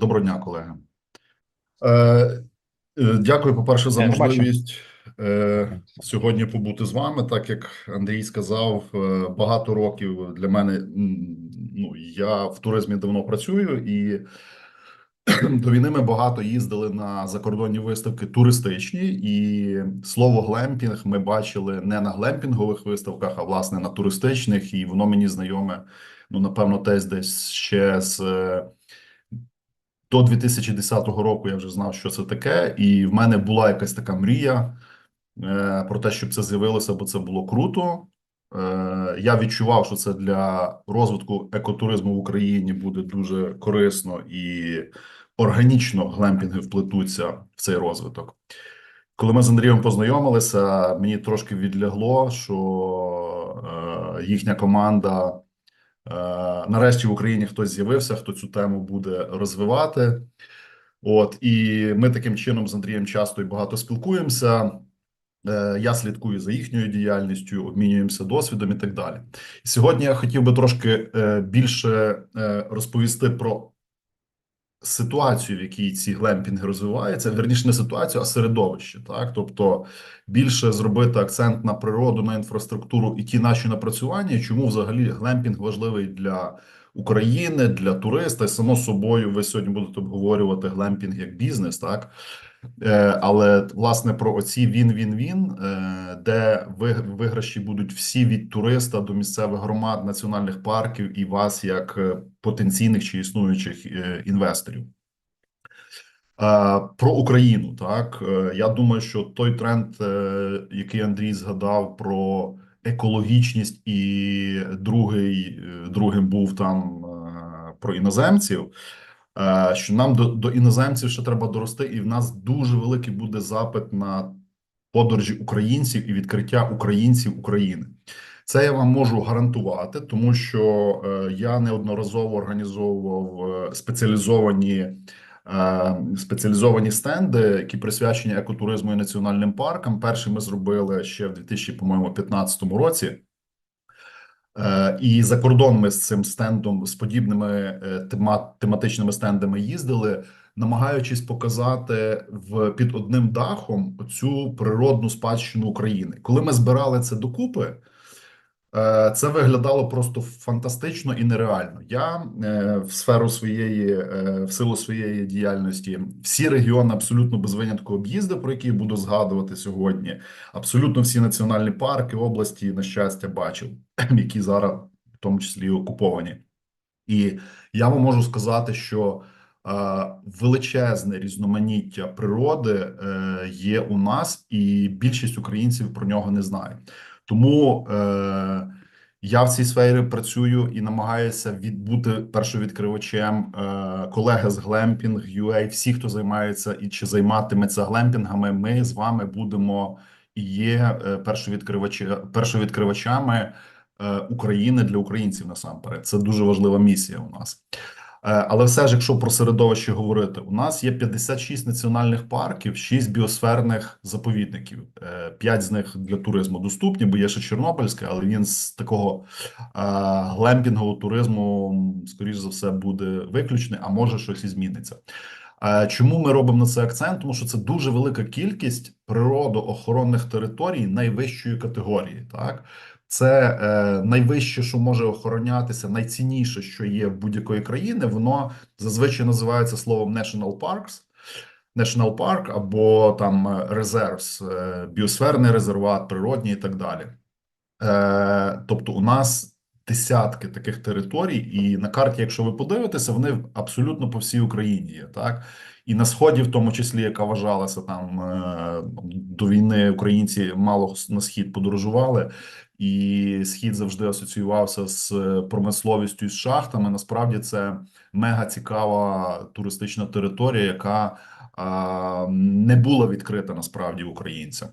Доброго дня, колеги. Е, е, Дякую, по-перше, за Я не бачу. можливість е, сьогодні побути з вами. Так як Андрій сказав, е, багато років для мене ну я в туризмі давно працюю, і до війни ми багато їздили на закордонні виставки туристичні, і слово глемпінг ми бачили не на глемпінгових виставках, а власне на туристичних, і воно мені знайоме. Ну, напевно, десь десь ще з е, до 2010 року я вже знав, що це таке, і в мене була якась така мрія е, про те, щоб це з'явилося, бо це було круто. Е, я відчував, що це для розвитку екотуризму в Україні буде дуже корисно і органічно глемпінги вплетуться в цей розвиток. Коли ми з Андрієм познайомилися, мені трошки відлягло, що е, їхня команда. Е, Нарешті в Україні хтось з'явився, хто цю тему буде розвивати. От і ми таким чином з Андрієм часто і багато спілкуємося. Е, Я слідкую за їхньою діяльністю, обмінюємося досвідом і так далі. Сьогодні я хотів би трошки е, більше розповісти про ситуацію, в якій ці глемпінги розвиваються. Верніше не ситуацію, а середовище. Так, тобто більше зробити акцент на природу, на інфраструктуру і ті наші напрацювання. Чому взагалі глемпінг важливий для України, для туриста? І само собою, ви сьогодні будете обговорювати глемпінг як бізнес, так. Е, Але власне про оці він-він-він, е, де виграші будуть всі від туриста до місцевих громад, національних парків і вас як е, потенційних чи існуючих е, інвесторів. Про Україну, так я думаю, що той тренд, який Андрій згадав про екологічність, і другий другим був там про іноземців. Е, Що нам до, до іноземців ще треба дорости, і в нас дуже великий буде запит на подорожі українців і відкриття українців України. Це я вам можу гарантувати, тому що е, я неодноразово організовував е, спеціалізовані спеціалізовані стенди, які присвячені екотуризму і національним паркам. Перший ми зробили ще в 2015 році. Е, І за кордон ми з цим стендом, з подібними е, тематичними стендами їздили, намагаючись показати в під одним дахом цю природну спадщину України. Коли ми збирали це докупи, це виглядало просто фантастично і нереально. Я е, в сферу своєї, е, в силу своєї діяльності, всі регіони абсолютно без винятку об'їздив, про які буду згадувати сьогодні. Абсолютно всі національні парки, області, на щастя, бачив, які зараз в тому числі окуповані. І я вам можу сказати, що е, величезне різноманіття природи е, є у нас, і більшість українців про нього не знає. Тому е, я в цій сфері працюю і намагаюся від, бути першовідкривачем е, колеги з Glamping UA, всі, хто займається і чи займатиметься глемпінгами, ми з вами будемо і є е, першовідкривачі, першовідкривачами е, України для українців насамперед. Це дуже важлива місія у нас. Е, Але все ж, якщо про середовище говорити, у нас є 56 національних парків, 6 біосферних заповідників. 5 з них для туризму доступні, бо є ще Чорнобильське, але він з такого е, глемпінгового туризму, скоріш за все, буде виключений, а може щось і зміниться. Е, Чому ми робимо на це акцент? Тому що це дуже велика кількість природоохоронних територій найвищої категорії. Так, це е, найвище, що може охоронятися, найцінніше, що є в будь-якої країни. Воно зазвичай називається словом National Parks, National Park або там Reserves, е, біосферний резерват, природній і так далі. Е, тобто, у нас десятки таких територій, і на карті, якщо ви подивитеся, вони абсолютно по всій Україні є, так. І на сході, в тому числі, яка вважалася там е, до війни, українці мало на схід подорожували, і схід завжди асоціювався з промисловістю і з шахтами. Насправді це мега цікава туристична територія, яка не була відкрита насправді українцям.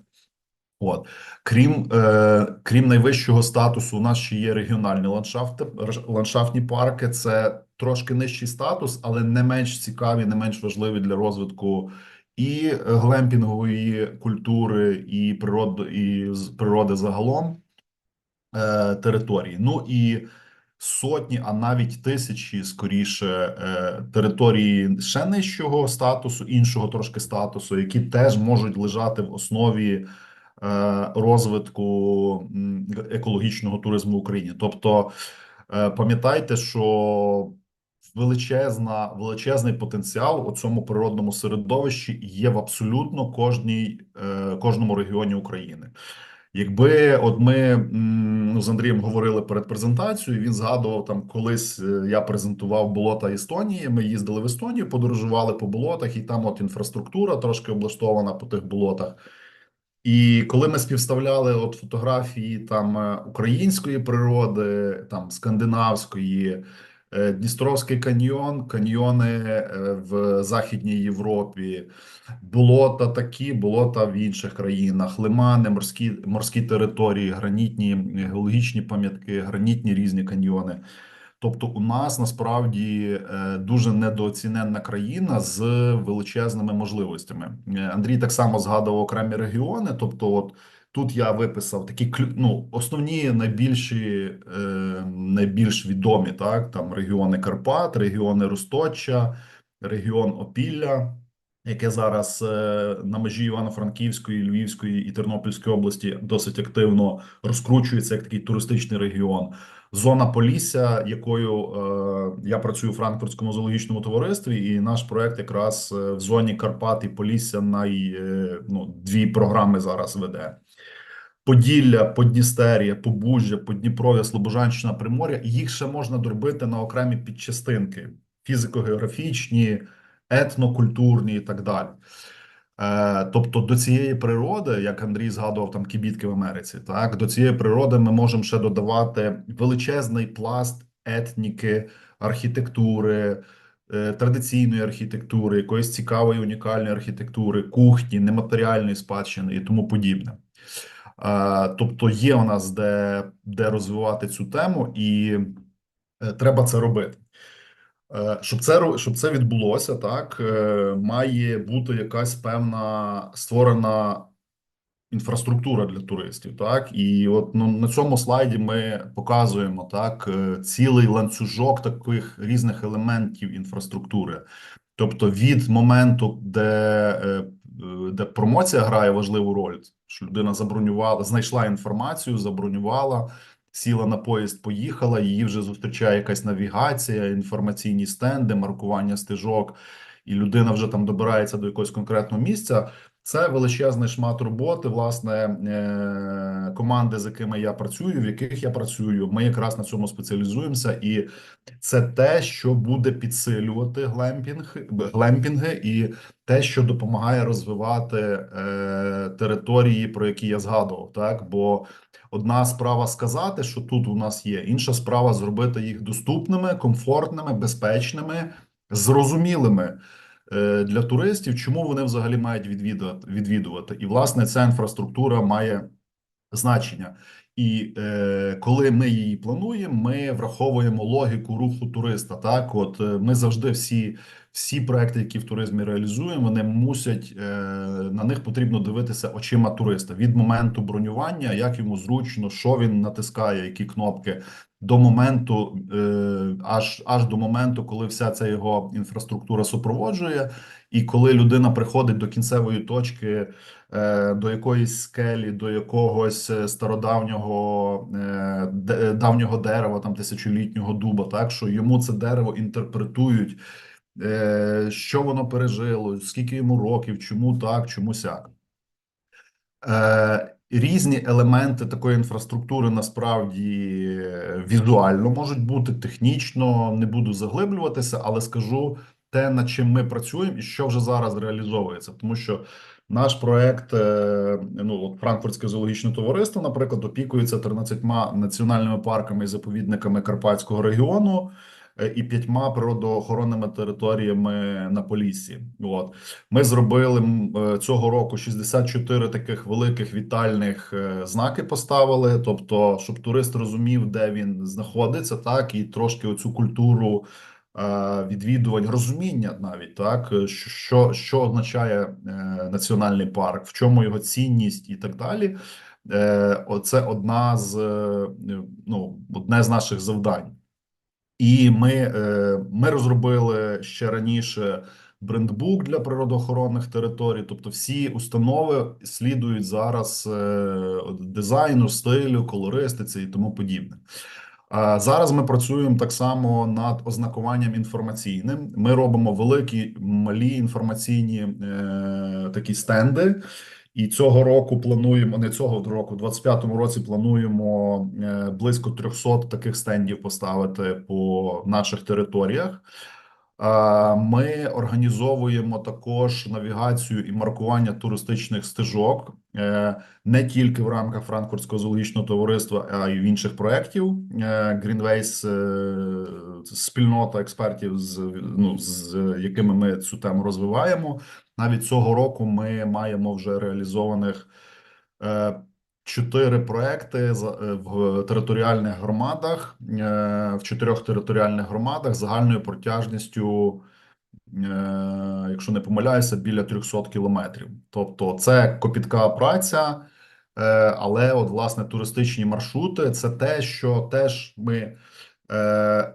От крім е, крім найвищого статусу, у нас ще є регіональні ландшафти, ландшафтні парки. Це трошки нижчий статус, але не менш цікаві, не менш важливі для розвитку і глемпінгової культури, і природи, і природи загалом е, території. Ну і сотні, а навіть тисячі, скоріше, е, території ще нижчого статусу, іншого трошки статусу, які теж можуть лежати в основі е, розвитку екологічного туризму в Україні. Тобто, е, пам'ятайте, що величезна, величезний потенціал у цьому природному середовищі є в абсолютно кожній, е, кожному регіоні України. Якби от ми ну, з Андрієм говорили перед презентацією, він згадував там колись е, я презентував болота Естонії. Ми їздили в Естонію, подорожували по болотах, і там от інфраструктура трошки облаштована по тих болотах. І коли ми співставляли от фотографії там е, української природи, там скандинавської, Дністровський каньйон, каньйони е, в Західній Європі, болота такі, болота в інших країнах, лимани, морські, морські території, гранітні геологічні пам'ятки, гранітні різні каньйони. Тобто, у нас насправді е, дуже недооціненна країна з величезними можливостями. Е, Андрій так само згадував окремі регіони. Тобто, от тут я виписав такі ну, основні найбільші, е, найбільш відомі так там регіони Карпат, регіони Росточчя, регіон Опілля. Яке зараз е, на межі Івано-Франківської, Львівської і Тернопільської області досить активно розкручується як такий туристичний регіон. Зона Полісся, якою е, я працюю у Франкфуртському зоологічному товаристві, і наш проект якраз е, в зоні Карпат і Полісся най, е, ну, дві програми зараз веде. Поділля, Подністер'я, Побужжя, Подніпров'я, Слобожанщина, Примор'я. Їх ще можна дробити на окремі підчастинки: фізико-географічні, етнокультурні і так далі. Е, тобто до цієї природи, як Андрій згадував там кібітки в Америці, так до цієї природи ми можемо ще додавати величезний пласт етніки, архітектури, е, традиційної архітектури, якоїсь цікавої унікальної архітектури, кухні, нематеріальної спадщини і тому подібне. Е, тобто є у нас де, де розвивати цю тему, і е, треба це робити. Е, Щоб це щоб це відбулося, так має бути якась певна створена інфраструктура для туристів. Так і от ну, на цьому слайді ми показуємо так цілий ланцюжок таких різних елементів інфраструктури. Тобто від моменту, де, е, де промоція грає важливу роль, що людина забронювала, знайшла інформацію, забронювала, сіла на поїзд, поїхала, її вже зустрічає якась навігація, інформаційні стенди, маркування стежок, і людина вже там добирається до якогось конкретного місця. Це величезний шмат роботи, власне, е, команди, з якими я працюю, в яких я працюю. Ми якраз на цьому спеціалізуємося, і це те, що буде підсилювати глемпінг, глемпінги, і те, що допомагає розвивати е, території, про які я згадував. Так, бо одна справа сказати, що тут у нас є, інша справа зробити їх доступними, комфортними, безпечними, зрозумілими для туристів, чому вони взагалі мають відвідувати, відвідувати. І власне ця інфраструктура має значення. І е, коли ми її плануємо, ми враховуємо логіку руху туриста. Так, от е, ми завжди всі, всі проекти, які в туризмі реалізуємо, вони мусять е, на них потрібно дивитися очима туриста від моменту бронювання, як йому зручно, що він натискає, які кнопки. До моменту, е, аж аж до моменту, коли вся ця його інфраструктура супроводжує, і коли людина приходить до кінцевої точки, е, до якоїсь скелі, до якогось е, стародавнього давнього дерева, там тисячолітнього дуба, так що йому це дерево інтерпретують, що воно пережило, скільки йому років, чому так, чому сяк. Е, Різні елементи такої інфраструктури насправді е, візуально можуть бути технічно, не буду заглиблюватися, але скажу те, над чим ми працюємо і що вже зараз реалізовується, тому що наш проект, е, ну от Франкфуртське зоологічне товариство, наприклад, опікується 13 національними парками і заповідниками Карпатського регіону і п'ятьма природоохоронними територіями на Поліссі. От ми зробили е, цього року 64 таких великих вітальних е, знаки поставили. Тобто, щоб турист розумів, де він знаходиться, так і трошки оцю культуру е, відвідувань, розуміння навіть так, е, що, що, означає е, національний парк, в чому його цінність і так далі. Е, Оце одна з е, ну одне з наших завдань. І ми, е, ми розробили ще раніше брендбук для природоохоронних територій. Тобто, всі установи слідують зараз е, дизайну, стилю, колористиці і тому подібне. Зараз ми працюємо так само над ознакуванням інформаційним. Ми робимо великі малі інформаційні е, такі стенди. І цього року плануємо не цього року, в 25-му році плануємо е, близько 300 таких стендів поставити по наших територіях. Ми організовуємо також навігацію і маркування туристичних стежок е, не тільки в рамках Франкфуртського зоологічного товариства, а й в інших проєктів. Е, Greenways спільнота експертів, з ну з якими ми цю тему розвиваємо. Навіть цього року ми маємо вже реалізованих е, чотири проекти е, в територіальних громадах, е, в чотирьох територіальних громадах загальною протяжністю, якщо не помиляюся, біля 300 кілометрів. Тобто, це копітка праця, але от власне туристичні маршрути це те, що теж ми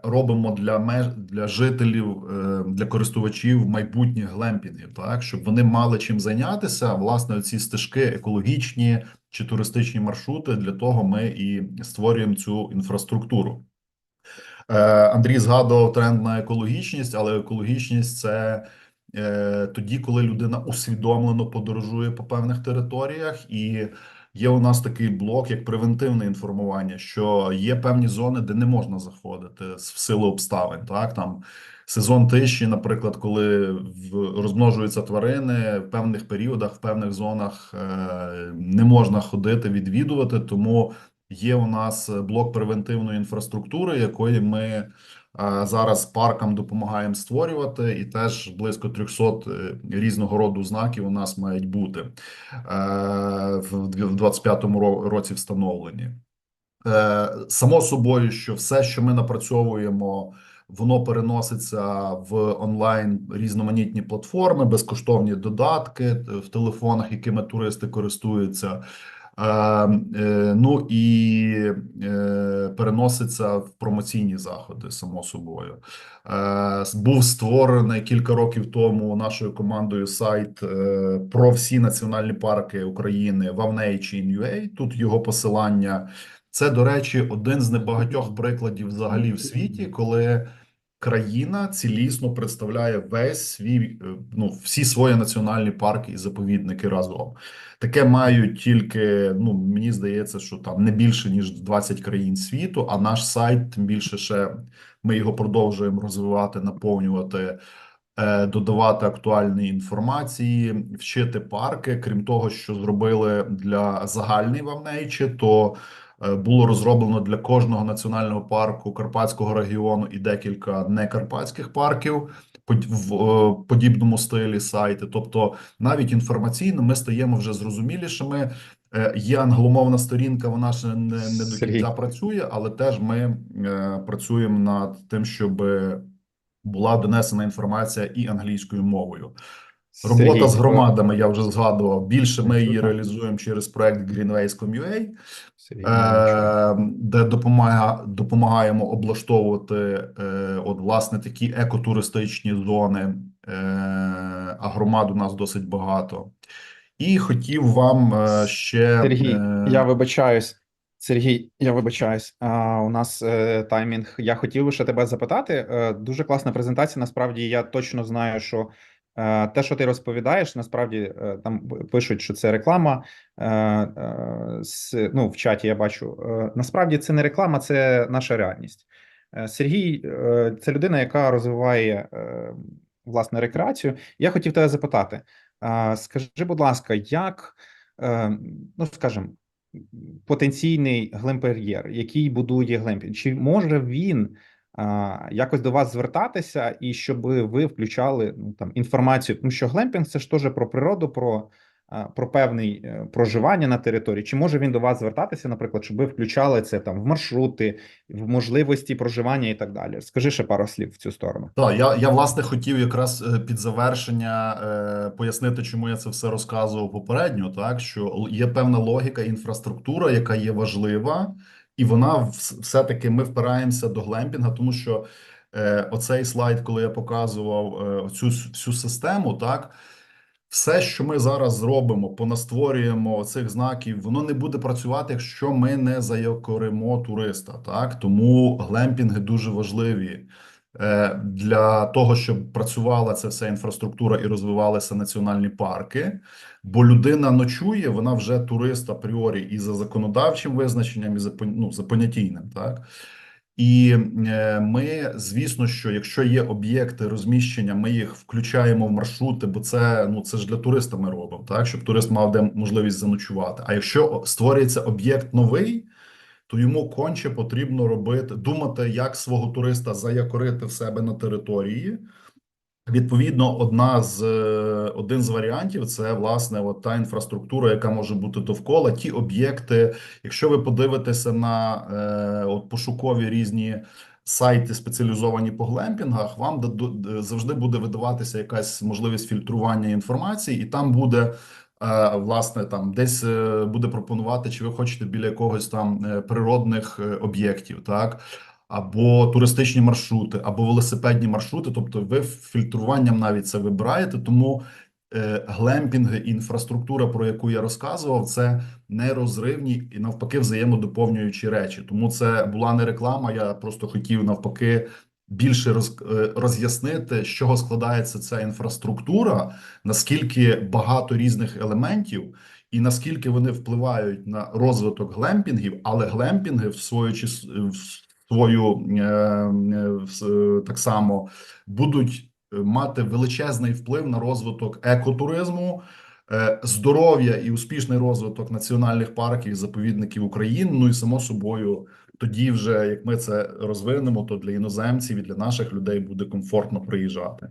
робимо для меж для жителів, е, для користувачів майбутніх глемпінгів, так щоб вони мали чим зайнятися. Власне, ці стежки екологічні чи туристичні маршрути. Для того ми і створюємо цю інфраструктуру. Е, Андрій згадував тренд на екологічність, але екологічність це е, тоді, коли людина усвідомлено подорожує по певних територіях, і є у нас такий блок, як превентивне інформування, що є певні зони, де не можна заходити в силу обставин. Так там сезон тиші, наприклад, коли розмножуються тварини в певних періодах, в певних зонах е, не можна ходити, відвідувати, тому. Є у нас блок превентивної інфраструктури, якої ми е, зараз паркам допомагаємо створювати, і теж близько 300 е, різного роду знаків у нас мають бути е, в 25-му році встановлені. Е, Само собою, що все, що ми напрацьовуємо, воно переноситься в онлайн різноманітні платформи, безкоштовні додатки е, в телефонах, якими туристи користуються. Е, Ну і е, переноситься в промоційні заходи, само собою. Е, Був створений кілька років тому нашою командою сайт про всі національні парки України в. Тут його посилання. Це, до речі, один з небагатьох прикладів взагалі в світі, коли країна цілісно представляє весь свій, е, ну, всі свої національні парки і заповідники разом. Таке мають тільки, ну, мені здається, що там не більше, ніж 20 країн світу, а наш сайт, тим більше ще ми його продовжуємо розвивати, наповнювати е, додавати актуальної інформації, вчити парки. Крім того, що зробили для загальної вавнейчі, то було розроблено для кожного національного парку Карпатського регіону і декілька некарпатських парків под- в е, подібному стилі сайти. Тобто, навіть інформаційно ми стаємо вже зрозумілішими. Е, Є англомовна сторінка, вона ще не, не до кінця працює, але теж ми е, працюємо над тим, щоб була донесена інформація і англійською мовою. Робота Сергій, з громадами я вже згадував. Більше ми її реалізуємо через проект Greenways.com.ua, е, де допомага, допомагаємо облаштовувати е, от, власне такі екотуристичні зони, е, а громад у нас досить багато. І хотів вам ще Сергій, я вибачаюсь. Сергій, я вибачаюсь. А, у нас е, таймінг. Я хотів лише тебе запитати. Е, дуже класна презентація. Насправді, я точно знаю, що те, що ти розповідаєш, насправді е, там пишуть, що це реклама. Е, е, ну, в чаті я бачу. Е, насправді це не реклама, це наша реальність. Е, Сергій е, це людина, яка розвиває е, власне рекреацію. Я хотів тебе запитати. Скажи, будь ласка, як, е, ну скажімо, потенційний глемпер'єр, який будує глемпінг, чи може він якось до вас звертатися і щоб ви включали ну, там інформацію, тому що глемпінг це ж теж про природу, про, про певний е, проживання на території. Чи може він до вас звертатися, наприклад, щоб ви включали це там в маршрути, в можливості проживання і так далі? Скажи ще пару слів в цю сторону. Так, я, я власне хотів якраз е, під завершення е, пояснити, чому я це все розказував попередньо, так що є певна логіка, інфраструктура, яка є важлива, і вона все-таки ми впираємося до глемпінга, тому що е, оцей слайд, коли я показував е, цю всю систему, так. Все, що ми зараз зробимо, понастворюємо цих знаків, воно не буде працювати, якщо ми не заякоримо туриста. Так тому глемпінги дуже важливі для того, щоб працювала ця вся інфраструктура і розвивалися національні парки. Бо людина ночує, вона вже турист апріорі і за законодавчим визначенням, і за ну, за понятійним, так. І е, ми, звісно, що якщо є об'єкти розміщення, ми їх включаємо в маршрути, бо це ну це ж для туриста ми робимо, так щоб турист мав де можливість заночувати. А якщо створюється об'єкт новий, то йому конче потрібно робити, думати, як свого туриста заякорити в себе на території. Відповідно, одна з е, один з варіантів це власне от та інфраструктура, яка може бути довкола. Ті об'єкти, якщо ви подивитеся на е, от пошукові різні сайти, спеціалізовані по глемпінгах, вам завжди буде видаватися якась можливість фільтрування інформації, і там буде. Е, Власне, там десь е, буде пропонувати, чи ви хочете біля якогось там е, природних об'єктів, так або туристичні маршрути, або велосипедні маршрути. Тобто, ви фільтруванням навіть це вибираєте. Тому глемпінги інфраструктура, про яку я розказував, це нерозривні і навпаки взаємодоповнюючі речі. Тому це була не реклама. Я просто хотів навпаки. Більше роз, е, роз'яснити, з чого складається ця інфраструктура, наскільки багато різних елементів, і наскільки вони впливають на розвиток глемпінгів, але глемпінги в свою чис... в свою е, е, е, так само будуть е, мати величезний вплив на розвиток екотуризму, е, здоров'я і успішний розвиток національних парків і заповідників України. Ну і само собою, тоді, вже як ми це розвинемо, то для іноземців і для наших людей буде комфортно приїжджати.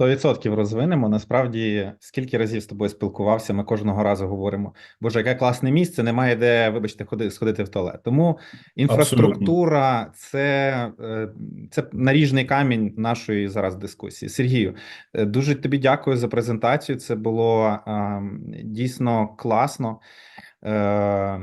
100% розвинемо. Насправді, скільки разів з тобою спілкувався, ми кожного разу говоримо: Боже, яке класне місце, немає де, вибачте, ходи, сходити в туалет. Тому інфраструктура це, е, це наріжний камінь нашої зараз дискусії. Сергію, е, дуже тобі дякую за презентацію. Це було ем, дійсно класно. Е,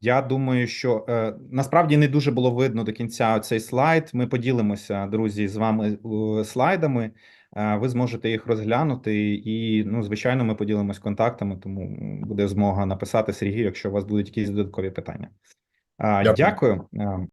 я думаю, що е, насправді не дуже було видно до кінця цей слайд. Ми поділимося, друзі, з вами е, слайдами. Е, Ви зможете їх розглянути, і ну, звичайно, ми поділимось контактами, тому буде змога написати Сергію, якщо у вас будуть якісь додаткові питання. Е, Дякую. Дякую.